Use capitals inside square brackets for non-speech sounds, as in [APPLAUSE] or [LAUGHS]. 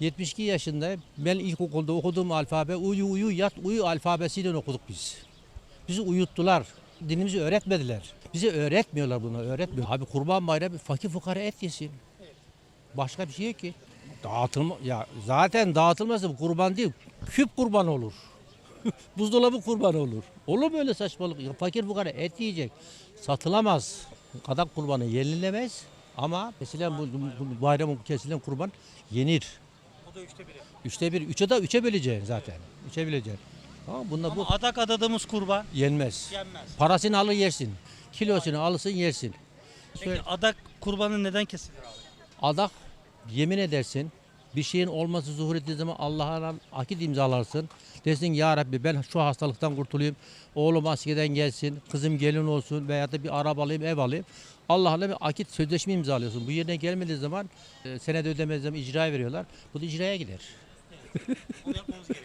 72 yaşındayım. Ben ilkokulda okuduğum alfabe uyu uyu yat uyu alfabesiyle okuduk biz. Bizi uyuttular. Dinimizi öğretmediler. Bize öğretmiyorlar bunu, öğretmiyor. Abi kurban bayramı fakir fukara et yesin. Başka bir şey yok ki. Dağıtılma ya zaten dağıtılmazsa bu kurban değil. Küp kurban olur. [LAUGHS] Buzdolabı kurban olur. Olur mu öyle saçmalık? Ya fakir fukara et yiyecek. Satılamaz. Kadak kurbanı yenilemez. Ama mesela bu, bu bayramın kesilen kurban yenir. O da üçte biri. Üçte bir, üçe de üçe böleceksin zaten. Üçe böleceksin. Tamam bunda bu Ama adak adadığımız kurban yenmez. yenmez. Parasını alır yersin. Kilosunu alırsın yersin. Peki Şöyle- adak kurbanı neden kesilir abi? Adak yemin edersin bir şeyin olması zuhur ettiği zaman Allah'a akit imzalarsın. Desin ya Rabbi ben şu hastalıktan kurtulayım. Oğlum askerden gelsin, kızım gelin olsun veya da bir araba alayım, ev alayım. Allah'la bir akit sözleşme imzalıyorsun. Bu yerine gelmediği zaman e, senede ödemediği zaman icraya veriyorlar. Bu da icraya gider. Onu yapmamız gerekiyor.